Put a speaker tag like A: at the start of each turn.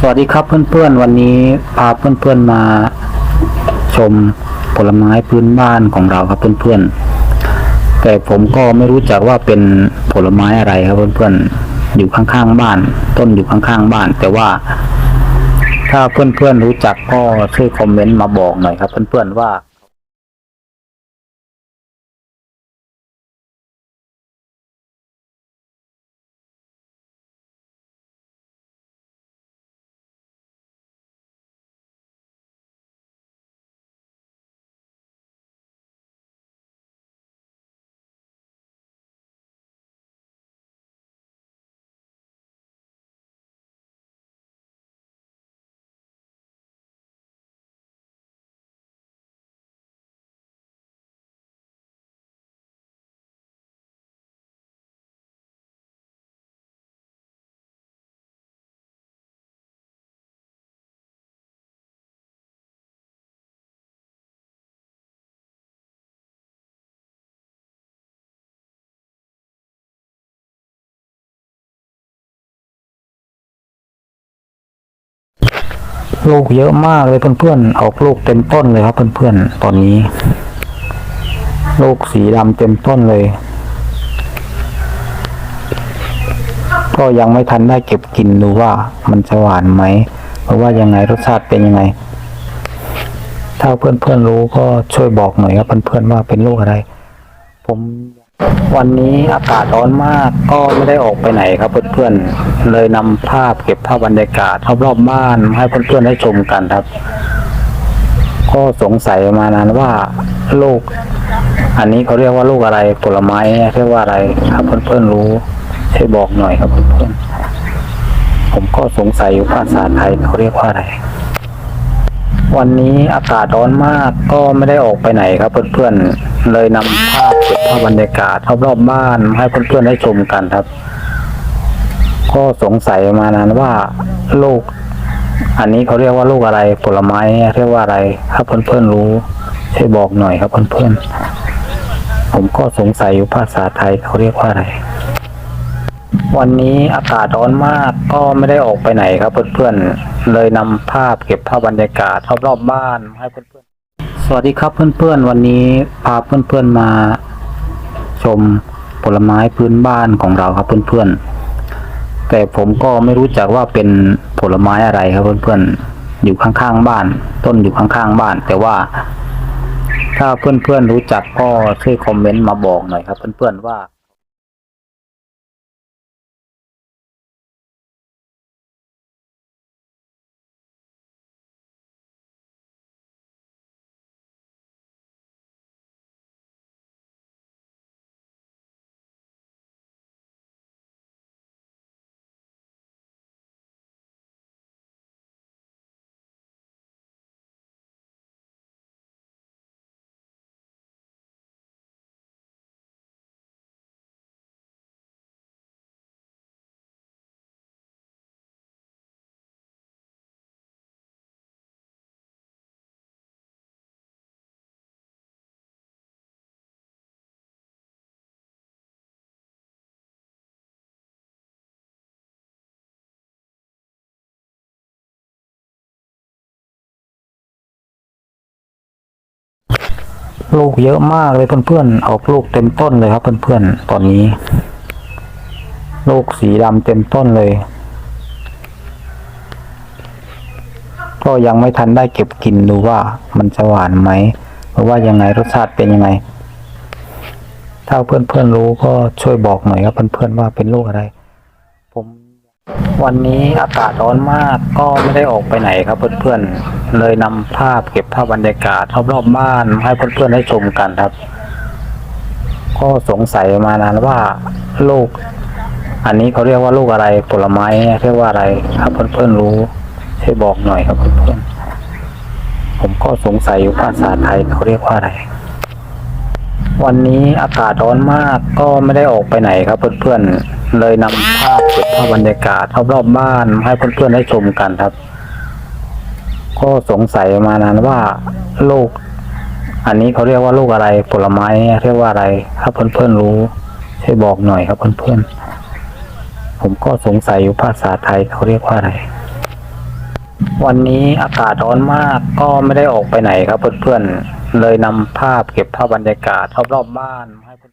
A: สวัสดีครับเพื่อนๆ วันนี้พาเพื่อนๆมาชมผลไม้พื้นบ้านของเราครับเพื่อนๆ แต่ผมก็ไม่รู้จักว่าเป็นผลไม้อะไรครับเพื่อนๆ อยู่ข้างๆบ้าน ต้นอยู่ข้างๆบ้าน แต่ว่า ถ้าเพื่อนๆรู้จักก็ช่วยคอมเมนต์มาบอกหน่อยครับ เพื่อนๆว่า ลูกเยอะมากเลยเพื่อนๆ ออกลูกเต็มต้นเลยครับเพื่อนๆ ตอนนี้ ลูกสีดำเต็มต้นเลย ก็ยังไม่ทันได้เก็บกินดูว่ามันจะหวานไหมหรือว่ายังไงรสชาติเป็นยังไง ถ้าเพื่อนๆรู้ก็ช่วยบอกหน่อยครับเพื่อนๆว่าเป็นลูกอะไร ผม วันนี้อากาศร้อนมากก็ไม่ได้ออกไปไหนครับเพื่อนๆเลยนำภาพเก็บภาพบรรยากาศรอบๆบ้านให้เพื่อนๆได้ชมกันครับ ก็สงสัยมานานว่าลูกอันนี้เขาเรียกว่าลูกอะไรผลไม้เรียกว่าอะไรถ้าเพื่อนๆรู้ช่วยบอกหน่อยครับเพื่อนๆผมก็สงสัยอยู่ภาษาไทยเขาเรียกว่าอะไร วันนี้อากาศร้อนมากก็ไม่ได้ออกไปไหนครับเพื่อนๆ เลยนำภาพเก็บภาพบรรยากาศรอบๆบ้านให้เพื่อนๆได้ชมกันครับ ก็สงสัยมานานว่าลูก อันนี้เขาเรียกว่าลูกอะไรผลไม้เรียกว่าอะไรถ้าเพื่อนๆรู้ช่วยบอกหน่อยครับเพื่อนๆผมก็สงสัยอยู่ภาษาไทยเขาเรียกว่าอะไร วันนี้อากาศร้อนมากก็ไม่ได้ออกไปไหนครับเพื่อนๆ เลยนำภาพเก็บภาพบรรยากาศรอบๆบ้านให้เพื่อนๆ สวัสดีครับเพื่อนๆ วันนี้พาเพื่อนๆมาชมผลไม้พื้นบ้านของเราครับเพื่อนๆ แต่ผมก็ไม่รู้จักว่าเป็นผลไม้อะไรครับเพื่อนๆ อยู่ข้างๆบ้าน ต้นอยู่ข้างๆบ้าน แต่ว่า ถ้าเพื่อนๆรู้จักก็ช่วยคอมเมนต์มาบอกหน่อยครับเพื่อนๆว่า ลูกเยอะมากเลยเพื่อนๆออกลูกเต็มต้นเลยครับเพื่อนๆตอนนี้ ลูกสีดำเต็มต้นเลย ก็ยังไม่ทันได้เก็บกินดูว่ามันจะหวานไหมหรือว่ายังไงรสชาติเป็นยังไง ถ้าเพื่อนๆรู้ก็ช่วยบอกหน่อยครับเพื่อนๆว่าเป็นลูกอะไร วันนี้อากาศร้อนมากก็ไม่ได้ออกไปไหนครับ เพื่อนๆ เลยนำภาพเก็บภาพบรรยากาศรอบๆบ้านให้เพื่อนๆได้ชมกันครับ ก็สงสัยมานานว่าลูก อันนี้เขาเรียกว่าลูกอะไรผลไม้เรียกว่าอะไรถ้าเพื่อนๆรู้ช่วยบอกหน่อยครับเพื่อนๆผมก็สงสัยอยู่ภาษาไทยเขาเรียกว่าอะไร วันนี้อากาศร้อนมากก็ไม่ได้ออกไปไหนครับเพื่อนๆ เลยนำภาพเก็บภาพบรรยากาศรอบๆบ้านให้เพื่อนๆได้ชมกันครับ ก็สงสัยมานานว่าลูก อันนี้เขาเรียกว่าลูกอะไรผลไม้เรียกว่าอะไร ถ้าเพื่อนๆรู้ช่วยบอกหน่อยครับเพื่อนๆผมก็สงสัยอยู่ภาษาไทยเขาเรียกว่าอะไร วันนี้อากาศร้อนมากก็ไม่ได้ออกไปไหนครับเพื่อนๆเลยนำภาพเก็บภาพบรรยากาศรอบๆบ้านมาให้เพื่อน